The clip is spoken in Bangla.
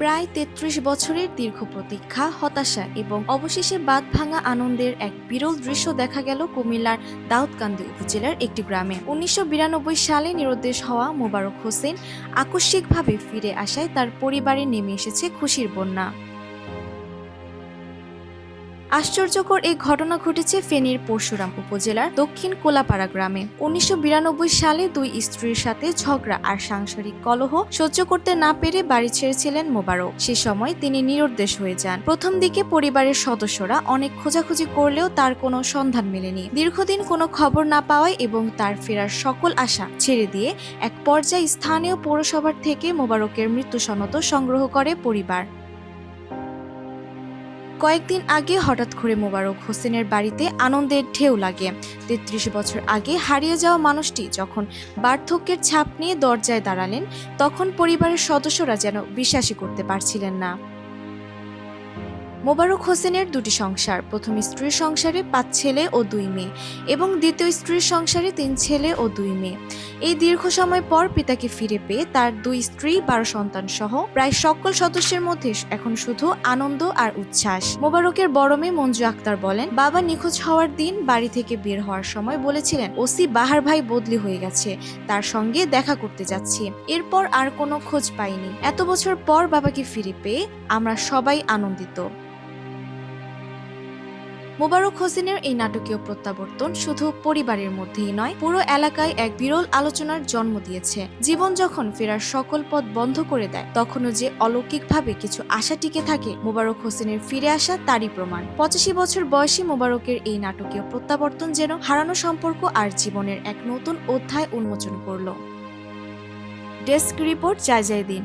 প্রায় তেত্রিশ বছরের দীর্ঘ প্রতীক্ষা, হতাশা এবং অবশেষে বাদ ভাঙা আনন্দের এক বিরল দৃশ্য দেখা গেল কুমিল্লার দাউদকান্দি উপজেলার একটি গ্রামে। উনিশশো বিরানব্বই সালে নিরুদ্দেশ হওয়া মোবারক হোসেন আকস্মিকভাবে ফিরে আসায় তার পরিবারে নেমে এসেছে খুশির বন্যা। আশ্চর্যকর এই ঘটনা ঘটেছে ফেনীর পরশুরাম উপজেলার দক্ষিণ কোলাপাড়া গ্রামে। উনিশশো বিরানব্বই সালে দুই স্ত্রীর সাথে ঝগড়া আর সাংসারিক কলহ সহ্য করতে না পেরে বাড়ি ছেড়েছিলেন মোবারক। সে সময় তিনি নিরুদ্দেশ হয়ে যান। প্রথম দিকে পরিবারের সদস্যরা অনেক খোঁজাখুঁজি করলেও তার কোনো সন্ধান মেলেনি। দীর্ঘদিন কোনো খবর না পাওয়ায় এবং তার ফেরার সকল আশা ছেড়ে দিয়ে এক পর্যায়ে স্থানীয় পৌরসভার থেকে মোবারকের মৃত্যু সনদ সংগ্রহ করে পরিবার। কয়েকদিন আগে হঠাৎ করে মোবারক হোসেনের বাড়িতে আনন্দের ঢেউ লাগে। তেত্রিশ বছর আগে হারিয়ে যাওয়া মানুষটি যখন বার্ধক্যের ছাপ নিয়ে দরজায় দাঁড়ালেন, তখন পরিবারের সদস্যরা যেন বিশ্বাসই করতে পারছিলেন না। মোবারক হোসেনের দুটি সংসার, প্রথম স্ত্রীর সংসারে পাঁচ ছেলে ও দুই মেয়ে এবং দ্বিতীয় স্ত্রীর সংসারে তিন ছেলে ও দুই মেয়ে। এই দীর্ঘ সময় পর পিতাকে ফিরে পেয়ে তার দুই স্ত্রী, বারো সন্তান সহ প্রায় সকল সদস্যের মধ্যে এখন শুধু আনন্দ আর উচ্ছ্বাস। মোবারকের বড় মেয়ে মঞ্জু আক্তার বলেন, বাবা নিখোঁজ হওয়ার দিন বাড়ি থেকে বের হওয়ার সময় বলেছিলেন, ওসি বাহার ভাই বদলি হয়ে গেছে, তার সঙ্গে দেখা করতে যাচ্ছি। এরপর আর কোনো খোঁজ পাইনি। এত বছর পর বাবাকে ফিরে পেয়ে আমরা সবাই আনন্দিত। মোবারক হোসেনের এই নাটকীয় প্রত্যাবর্তন শুধু পরিবারের মধ্যেই নয়, পুরো এলাকায় এক বিরল আলোচনার জন্ম দিয়েছে। জীবন যখন ফেরার সকল পথ বন্ধ করে দেয়, তখনও যে অলৌকিকভাবে কিছু আশা টিকে থাকে, মোবারক হোসেনের ফিরে আসা তারই প্রমাণ। পঁচাশি বছর বয়সী মোবারকের এই নাটকীয় প্রত্যাবর্তন যেন হারানো সম্পর্ক আর জীবনের এক নতুন অধ্যায় উন্মোচন করল। ডেস্ক রিপোর্ট যায় যায় দিন।